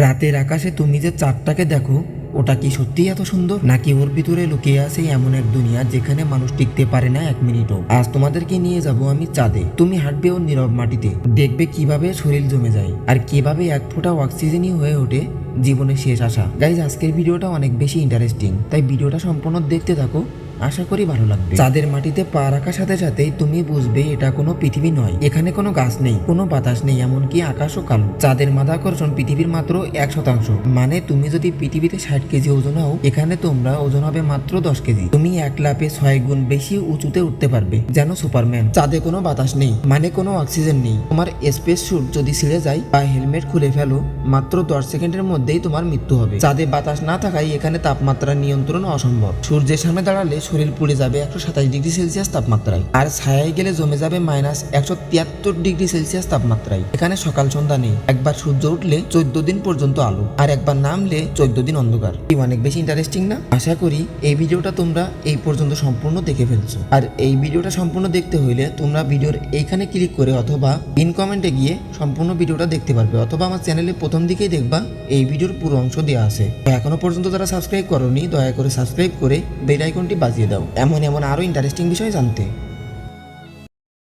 রাতের আকাশে তুমি যে চাঁদটাকে দেখো, ওটা কি সত্যিই এত সুন্দর? নাকি ওর ভিতরে লুকিয়ে আছে এমন এক দুনিয়া যেখানে মানুষ টিকতে পারে না এক মিনিটও? আজ তোমাদেরকে নিয়ে যাব আমি চাঁদে। তুমি হাঁটবে ওর নীরব মাটিতে। দেখবে কীভাবে শরীর জমে যায়। আর কীভাবে এক ফোঁটা অক্সিজেনই হয়ে ওঠে জীবনের শেষ আশা। গাইজ আজকের ভিডিওটা অনেক বেশি ইন্টারেস্টিং তাই ভিডিওটা সম্পূর্ণ দেখতে থাকো। আশা করি ভালো লাগবে। চাঁদের মাটিতে পা রাখার সাথে সাথেই তুমি বুঝবে এটা কোনো পৃথিবী নয়। এখানে কোনো গাছ নেই, কোনো বাতাস নেই, এমনকি আকাশও কালো। চাঁদের মাধ্যাকর্ষণ পৃথিবীর মাত্র এক শতাংশ। মানে তুমি যদি পৃথিবীতে ষাট কেজি ওজন হও এখানে তোমরা ওজন হবে মাত্র দশ কেজি। তুমি এক লাপে ছয় গুণ বেশি উঁচুতে উঠতে পারবে, যেন সুপারম্যান। চাঁদে কোনো বাতাস নেই মানে কোনো অক্সিজেন নেই। তোমার স্পেস স্যুট যদি ছিঁড়ে যায় বা হেলমেট খুলে ফেলো, মাত্র দশ সেকেন্ডের মধ্যেই তোমার মৃত্যু হবে। চাঁদে বাতাস না থাকায় এখানে তাপমাত্রা নিয়ন্ত্রণ অসম্ভব। সূর্যের সামনে দাঁড়ালে শরীর পুড়ে যাবে একশো সাতাশ ডিগ্রি সেলসিয়াস তাপমাত্রায়। আর ছায়ায় গেলে জমে যাবে মাইনাস একশো তিয়াত্তর ডিগ্রি সেলসিয়াস তাপমাত্রায়। এখানে সকাল, সন্ধ্যা নেই। একবার সূর্য উঠলে চোদ্দ দিন পর্যন্ত আলো, আর একবার নামলে চোদ্দ দিন অন্ধকার। কি, অনেক বেশি ইন্টারেস্টিং না? আশা করি এই ভিডিওটা তোমরা এই পর্যন্ত সম্পূর্ণ দেখে ফেলছো। আর এই ভিডিওটা সম্পূর্ণ দেখতে হইলে তোমরা ভিডিওর এইখানে ক্লিক করে অথবা ইন কমেন্টে গিয়ে সম্পূর্ণ ভিডিওটা দেখতে পারবে, অথবা আমার চ্যানেলে প্রথম দিকেই দেখবা এই ভিডিওর পুরো অংশ দেওয়া আছে। এখনও পর্যন্ত যারা সাবস্ক্রাইব করোনি, দয়া করে সাবস্ক্রাইব করে বেল আইকনটি বাজিয়ে দাও। এমন এমন আরও ইন্টারেস্টিং বিষয় জানতে।